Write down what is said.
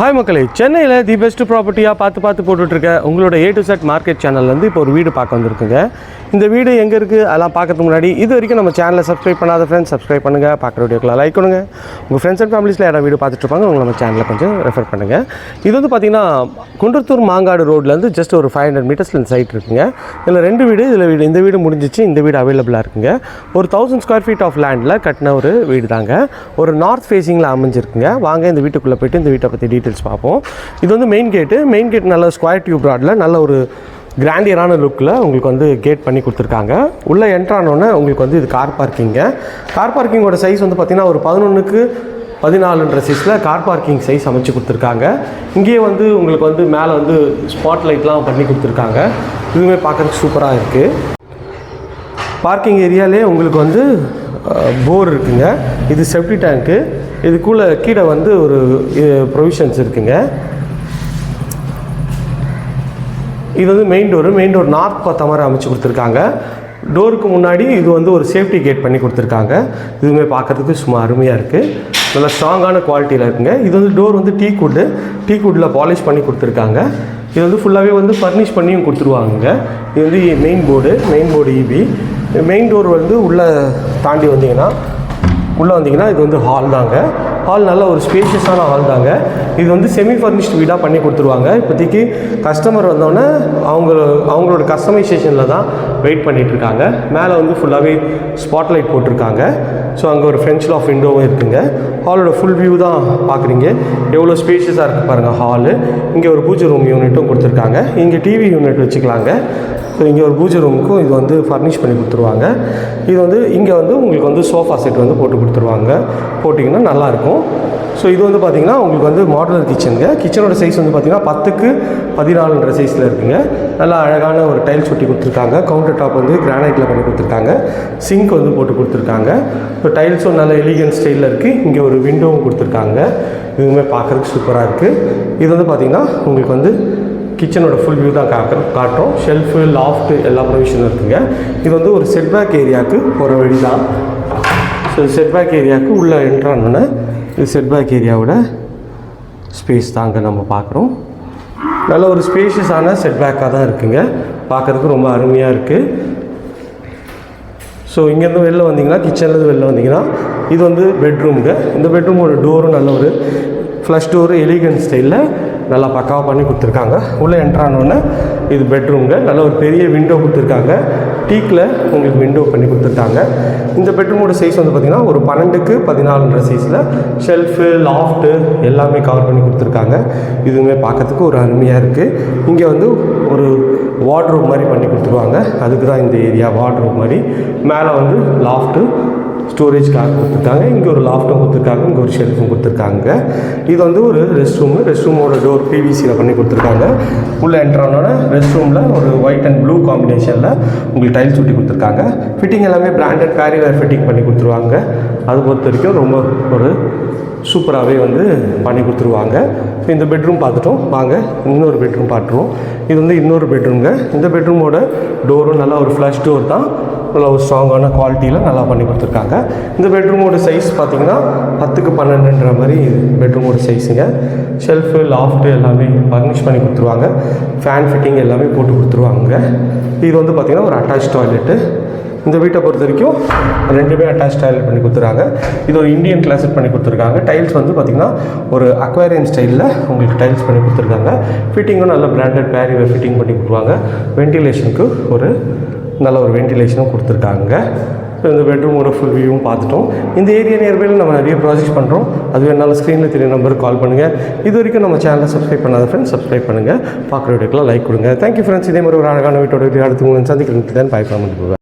Hi மக்களே. சென்னையில் the best ப்ராப்பர்ட்டியாக பார்த்து பார்த்து போட்டுட்ருக்க உங்களோட ஏ டு செட் மார்க்கெட் சேனல்லேருந்து இப்போ ஒரு வீடு பார்க்க வந்திருக்குங்க. இந்த வீடு எங்கே இருக்குது அதெல்லாம் பார்க்கறதுக்கு முன்னாடி இது வரைக்கும் நம்ம சேனலை சப்ஸ்கிரைப் பண்ணாத ஃப்ரெண்ட்ஸ் சப்ஸ்கிரைப் பண்ணுங்கள் பார்க்குற வீடியோக்கெலாம் லைக் பண்ணுங்கள் உங்கள் ஃப்ரெண்ட்ஸ் அண்ட் ஃபேமிலிஸில் யாராவது வீடு பார்த்துட்ருப்பாங்க உங்களை நம்ம சேனலில் கொஞ்சம் ரெஃபர் பண்ணுங்கள் இது வந்து பார்த்திங்கன்னா குன்றத்தூர் மாங்காடு ரோட்லேருந்து ஜஸ்ட் ஒரு ஃபைவ் ஹண்ட்ரட் மீட்டர்ஸில் இந்த சைட் இருக்குங்க. இதில் ரெண்டு வீடு இதில் வீடு இந்த வீடு முடிஞ்சிச்சு இந்த வீடு அவைலபிளாக இருக்குங்க. ஒரு தௌசண்ட் ஸ்கொயர் ஃபீட் ஆஃப் லேண்டில் கட்டின ஒரு வீடு தாங்க ஒரு நார்த் ஃபேஸிங்கில் அமைஞ்சிருக்குங்க. வாங்க இந்த வீட்டுக்குள்ளே போய்ட்டு இந்த வீட்டை பற்றி டீட்டெயில்ஸ் பார்ப்போம். இது வந்து மெயின் கேட்டு மெயின் கேட் நல்ல ஸ்கொயர் டியூப் ராடில் நல்ல ஒரு கிராண்டியரான லுக்கில் உங்களுக்கு வந்து கேட் பண்ணி கொடுத்துருக்காங்க. உள்ளே என்ட்ரானோடனே உங்களுக்கு வந்து இது கார் பார்க்கிங்க கார் பார்க்கிங்கோட சைஸ் வந்து பார்த்திங்கன்னா ஒரு பதினொன்றுக்கு பதினாலுன்ற சைஸில் கார் பார்க்கிங் சைஸ் அமைச்சு கொடுத்துருக்காங்க. இங்கேயே வந்து உங்களுக்கு வந்து மேலே வந்து ஸ்பாட் லைட்லாம் பண்ணி கொடுத்துருக்காங்க. இதுவுமே பார்க்குறதுக்கு சூப்பராக இருக்குது பார்க்கிங் ஏரியாலே உங்களுக்கு வந்து போர் இருக்குங்க. இது செப்டி டேங்க்கு இதுக்குள்ளே கீழே வந்து ஒரு ப்ரொவிஷன்ஸ் இருக்குங்க. இது வந்து main door main door north பார்த்த மாதிரி அமைச்சு கொடுத்துருக்காங்க. டோருக்கு முன்னாடி இது வந்து ஒரு சேஃப்டி கேட் பண்ணி கொடுத்துருக்காங்க. இதுவுமே பார்க்கறதுக்கு சும்மா அருமையாக இருக்குது நல்லா ஸ்ட்ராங்கான குவாலிட்டியில் இருக்குங்க. இது வந்து டோர் வந்து டீ குட்டு டீ குட்டில் பாலிஷ் பண்ணி கொடுத்துருக்காங்க. இது வந்து ஃபுல்லாகவே வந்து ஃபர்னிஷ் பண்ணியும் கொடுத்துருவாங்க இது வந்து main board main board EB main door வந்து உள்ளே தாண்டி வந்தீங்கன்னா உள்ளே வந்தீங்கன்னா இது வந்து ஹால் தாங்க. ஹால் நல்ல ஒரு ஸ்பேஷியஸான ஹால் தாங்க. இது வந்து செமி ஃபர்னிஷ்டு வீடாக பண்ணி கொடுத்துருவாங்க. இப்போதைக்கு கஸ்டமர் வந்தோடனே அவங்க அவங்களோட கஸ்டமைசேஷனில் தான் வெயிட் பண்ணிகிட்ருக்காங்க மேலே வந்து ஃபுல்லாகவே ஸ்பாட்லைட் போட்டிருக்காங்க. ஸோ அங்கே ஒரு ஃப்ரெஞ்ச் ஆஃப் விண்டோவும் இருக்குங்க. ஹாலோட ஃபுல் வியூ தான் பார்க்குறீங்க. எவ்வளோ ஸ்பேஷியஸாக இருக்குது பாருங்கள் ஹாலு இங்கே ஒரு பூஜை ரூம் யூனிட்டும் கொடுத்துருக்காங்க. இங்கே டிவி யூனிட் வச்சுக்கலாங்க. ஸோ இங்கே ஒரு பூஜை ரூமுக்கும் இது வந்து ஃபர்னிஷ் பண்ணி கொடுத்துருவாங்க. இது வந்து இங்கே வந்து உங்களுக்கு வந்து சோஃபா செட் வந்து போட்டு கொடுத்துருவாங்க. போட்டிங்கன்னா நல்லாயிருக்கும் ஸோ இது வந்து பார்த்திங்கன்னா உங்களுக்கு வந்து மாடுலர் கிச்சனுங்க கிச்சனோட சைஸ் வந்து பார்த்திங்கன்னா பத்துக்கு பதினாலுன்ற சைஸில் இருக்குங்க. நல்லா அழகான ஒரு டைல்ஸ் ஒட்டி கொடுத்துருக்காங்க. கவுண்டர் டாப் வந்து கிரானைட்டில் பண்ணி கொடுத்துருக்காங்க. சிங்க் வந்து போட்டு கொடுத்துருக்காங்க. ஸோ டைல்ஸும் நல்ல எலிகன் ஸ்டைலில் இருக்குது இங்கே ஒரு விண்டோவும் கொடுத்துருக்காங்க. இதுவுமே பார்க்குறதுக்கு சூப்பராக இருக்குது இது வந்து பார்த்திங்கன்னா உங்களுக்கு வந்து கிச்சனோட ஃபுல் வியூ தான் காக்க காட்டுறோம். ஷெல்ஃபு லாஃப்ட்டு எல்லா ப்ரொவிஷனும் இருக்குங்க. இது வந்து ஒரு செட்பேக் ஏரியாவுக்கு ஒரு வழி தான் ஸோ செட்பேக் ஏரியாவுக்கு உள்ளே என்ட்ரானோன்னே செட்பேக் ஏரியாவோட ஸ்பேஸ் தாங்க நம்ம பார்க்குறோம். நல்ல ஒரு ஸ்பேஷியஸான செட்பேக்காக தான் இருக்குங்க. பார்க்குறதுக்கு ரொம்ப அருமையாக இருக்குது ஸோ இங்கேருந்து வெளில வந்தீங்கன்னா கிச்சன்லேருந்து வெளில வந்தீங்கன்னா இது வந்து பெட்ரூமுங்க இந்த பெட்ரூமோட டோரும் நல்ல ஒரு ஃப்ளஷ் டோரு எலிகன் ஸ்டைலில் நல்லா பக்காவாக பண்ணி கொடுத்துருக்காங்க. உள்ளே என்ட்ரானோடனே இது பெட்ரூம்ங்க நல்ல ஒரு பெரிய விண்டோ கொடுத்துருக்காங்க. டீக்கில் உங்களுக்கு விண்டோ பண்ணி கொடுத்துருக்காங்க இந்த பெட்ரூமோட சைஸ் வந்து பார்த்திங்கன்னா ஒரு பன்னெண்டுக்கு பதினாலுன்ற சைஸில் ஷெல்ஃபு லாஃப்ட்டு எல்லாமே கவர் பண்ணி கொடுத்துருக்காங்க. இதுவுமே பார்க்கறதுக்கு ஒரு அருமையாக இருக்குது இங்கே வந்து ஒரு வார்ட்ரோப் மாதிரி பண்ணி கொடுத்துருவாங்க. அதுக்கு தான் இந்த ஏரியா வார்ட்ரோப் மாதிரி. மேலே வந்து லாஃப்ட்டு ஸ்டோரேஜ்க்காக கொடுத்துருக்காங்க. இங்கே ஒரு லாஃப்ட்டும் கொடுத்துருக்காங்க. இங்கே ஒரு ஷெல்ஃபும் கொடுத்துருக்காங்க. இது வந்து ஒரு ரெஸ்ட் ரூமு ரெஸ்ட் ரூமோட டோர் பிவிசியில் பண்ணி கொடுத்துருக்காங்க. உள்ளே என்ட்ரானோட ரெஸ்ட் ரூமில் ஒரு ஒயிட் அண்ட் ப்ளூ காம்பினேஷனில் உங்களுக்கு டைல்ஸ் ஒட்டி கொடுத்துருக்காங்க. ஃபிட்டிங் எல்லாமே பிராண்டட் பேரிவேர் ஃபிட்டிங் பண்ணி கொடுத்துருவாங்க. அது பொறுத்த வரைக்கும் ரொம்ப ஒரு சூப்பராகவே வந்து பண்ணி கொடுத்துருவாங்க. இப்போ இந்த பெட்ரூம் பார்த்துட்டோம். வாங்க இன்னொரு பெட்ரூம் பார்த்துருவோம். இது வந்து இன்னொரு பெட்ரூம்ங்க இந்த பெட்ரூமோட டோரும் நல்லா ஒரு ஃப்ளஷ் டோர் தான். நல்ல ஒரு ஸ்ட்ராங்கான குவாலிட்டியில் நல்லா பண்ணி கொடுத்துருக்காங்க. இந்த பெட்ரூமோட சைஸ் பார்த்தீங்கன்னா பத்துக்கு பன்னெண்டுன்ற மாதிரி பெட்ரூமோட சைஸுங்க ஷெல்ஃபு லாஃப்ட்டு எல்லாமே பர்னிஷ் பண்ணி கொடுத்துருவாங்க. ஃபேன் ஃபிட்டிங் எல்லாமே போட்டு கொடுத்துருவாங்க. இது வந்து பார்த்திங்கன்னா ஒரு அட்டாச் டாய்லெட்டு இந்த வீட்டை பொறுத்த வரைக்கும் ரெண்டுமே அட்டாச் டாய்லெட் பண்ணி கொடுத்துருக்காங்க. இது ஒரு இந்தியன் கிளாசட் பண்ணி கொடுத்துருக்காங்க. டைல்ஸ் வந்து பார்த்திங்கன்னா ஒரு அக்வேரியன் ஸ்டைலில் உங்களுக்கு டைல்ஸ் பண்ணி கொடுத்துருக்காங்க. ஃபிட்டிங்கும் நல்ல பிராண்டட் பேரிவேர் ஃபிட்டிங் பண்ணி கொடுத்துருவாங்க. வென்டிலேஷனுக்கு ஒரு நல்ல ஒரு வென்டிலேஷனும் கொடுத்துருக்காங்க. ஸோ இந்த பெட்ரூமோட ஃபுல் வியூவும் பார்த்துட்டோம். இந்த ஏரியா நியர்பையில் நம்ம நிறைய ப்ராஜெக்ட் பண்ணுறோம் அது வேணாலும் ஸ்க்ரீனில் தெரிய நம்பருக்கு கால் பண்ணுங்கள் இது வரைக்கும் நம்ம சேனலை சப்ஸ்கிரைப் பண்ணாத ஃப்ரெண்ட்ஸ் சப்ஸ்கிரைப் பண்ணுங்கள் பார்க்குற வீடியோக்கெலாம் லைக் கொடுங்க. தேங்க்யூ ஃப்ரெண்ட்ஸ் இதே மாதிரி ஒரு அழகான வீட்டோட வீடியோ அடுத்து உங்களை சந்திக்கிறேன் பாய் பண்ணி